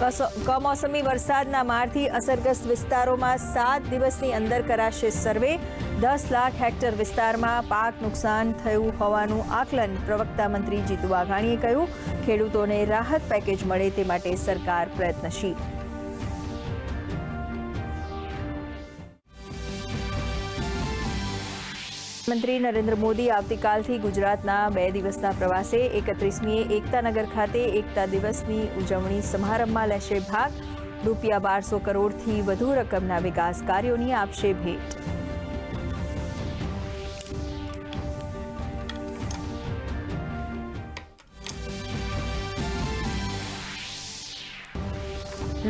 કમોસમી વરસાદના મારથી અસરગ્રસ્ત વિસ્તારોમાં સાત દિવસની અંદર કરાશે સર્વે. દસ લાખ હેક્ટર વિસ્તારમાં પાક નુકસાન થયું હોવાનું આકલન પ્રવક્તા મંત્રી જીતુ વાઘાણીએ કહ્યું. ખેડૂતોને રાહત પેકેજ મળે તે માટે સરકાર પ્રયત્નશીલ. મંત્રી નરેન્દ્ર મોદી આવતીકાલથી ગુજરાતના બે દિવસના પ્રવાસે એકત્રીસમીએ એકતાનગર ખાતે એકતા દિવસની ઉજવણી સમારંભમાં લેશે ભાગ. રૂપિયા બારસો કરોડથી વધુ રકમના વિકાસ કાર્યોની આપશે ભેટ.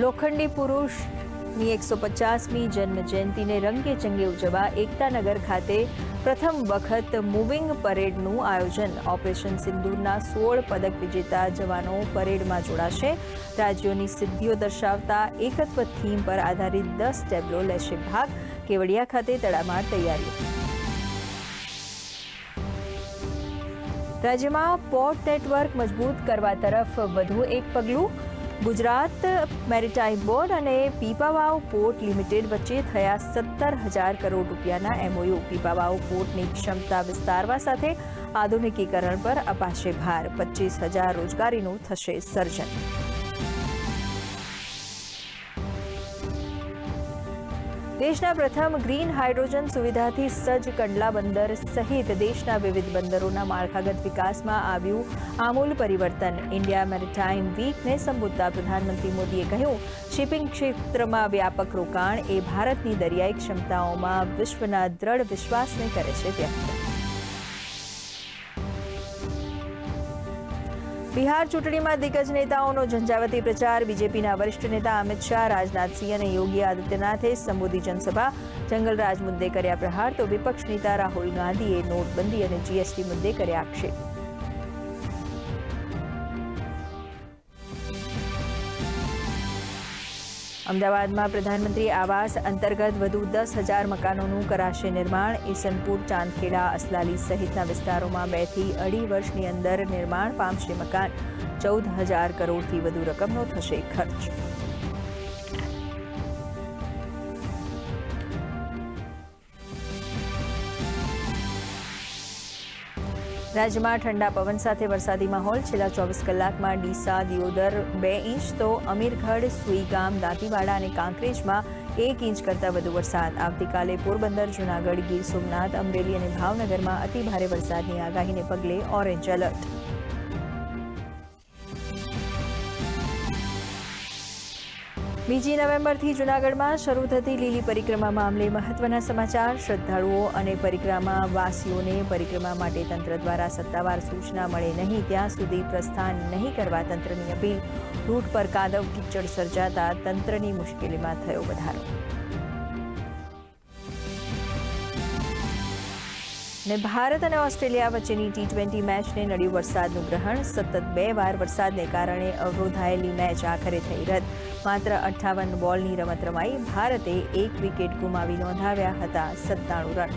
લોખંડી પુરુષની એકસો પચાસમી જન્મ જયંતિને રંગે ચંગે ઉજવવા એકતાનગર ખાતે પ્રથમ વખત મૂવિંગ પરેડનું આયોજન. ઓપરેશન સિંદૂરના સોળ પદક વિજેતા જવાનો પરેડમાં જોડાશે. રાજ્યોની સિદ્ધિઓ દર્શાવતા એકત્વ થીમ પર આધારિત દસ ટેબ્લો લેશે ભાગ. કેવડિયા ખાતે તડામાર તૈયારી રાજ્યમાં પોર્ટ નેટવર્ક મજબૂત કરવા તરફ વધુ એક પગલું. ગુજરાત મેરીટાઈમ બોર્ડ અને પીપાવાવ પોર્ટ લિમિટેડ વચ્ચે થયા સત્તર હજાર કરોડ રૂપિયાના એમઓયુ. પીપાવાવ પોર્ટની ક્ષમતા વિસ્તારવા સાથે આધુનિકીકરણ પર અપાશે ભાર. પચીસ હજાર રોજગારીનું થશે સર્જન. દેશના પ્રથમ ગ્રીન હાઇડ્રોજન સુવિધાથી સજ્જ કંડલા બંદર સહિત દેશના વિવિધ બંદરોના માળખાગત વિકાસમાં આવ્યું આમૂલ પરિવર્તન. ઇન્ડિયા મેરીટાઈમ વીકને સંબોધતા પ્રધાનમંત્રી મોદીએ કહ્યું, શિપિંગ ક્ષેત્રમાં વ્યાપક રોકાણ એ ભારતની દરિયાઈ ક્ષમતાઓમાં વિશ્વના દ્રઢ વિશ્વાસને કરે છે વ્યક્ત. બિહાર ચૂંટણીમાં દિગ્ગજ નેતાઓનો ઝંઝાવતી પ્રચાર. બીજેપીના વરિષ્ઠ નેતા અમિત શાહ રાજનાથસિંહ અને યોગી આદિત્યનાથે સંબોધી જનસભા. જંગલરાજ મુદ્દે કર્યા પ્રહાર તો વિપક્ષ નેતા રાહુલ ગાંધીએ નોટબંધી અને જીએસટી મુદ્દે કર્યા આક્ષેપ. અમદાવાદમાં પ્રધાનમંત્રી આવાસ અંતર્ગત વધુ દસ હજાર મકાનોનું કરાશે નિર્માણ. ઈસનપુર, ચાંદખેડા, અસલાલી સહિતના વિસ્તારોમાં બેથી અઢી વર્ષની અંદર નિર્માણ પામશે મકાન. ચૌદ હજાર કરોડથી વધુ રકમનો થશે ખર્ચ. રાજ્યમાં ઠંડા પવન સાથે વરસાદી માહોલ છેલ્લા ચોવીસ કલાકમાં ડીસા દિયોદર બે ઇંચ તો અમીરગઢ સુઈગામ દાંતીવાડા અને કાંકરેજમાં એક ઇંચ કરતાં વધુ વરસાદ આવતીકાલે પોરબંદર જૂનાગઢ ગીર સોમનાથ અમરેલી અને ભાવનગરમાં અતિ ભારે વરસાદની આગાહીને પગલે ઓરેન્જ એલર્ટ બીજી નવેમ્બરથી જૂનાગઢમાં શરૂ થતી લીલી પરિક્રમા મામલે મહત્વના સમાચાર, શ્રદ્ધાળુઓ અને પરિક્રમા વાસીઓને પરિક્રમા માટે તંત્ર દ્વારા સત્તાવાર સૂચના મળે નહીં, ત્યાં સુધી પ્રસ્થાન નહીં કરવા તંત્રની અપીલ. રૂટ પર કાદવ, કીચડ સર્જાતા તંત્રની મુશ્કેલીમાં થયો વધારો. ને ભારત અને ઓસ્ટ્રેલિયા વચ્ચેની ટી ટ્વેન્ટી મેચને નડ્યું વરસાદનું ગ્રહણ. સતત બે વાર વરસાદને કારણે અવરોધાયેલી મેચ આખરે થઈ રદ. માત્ર અઠ્ઠાવન બોલની રમત રમાઈ ભારતે એક વિકેટ ગુમાવી નોંધાવ્યા હતા સત્તાણું રન.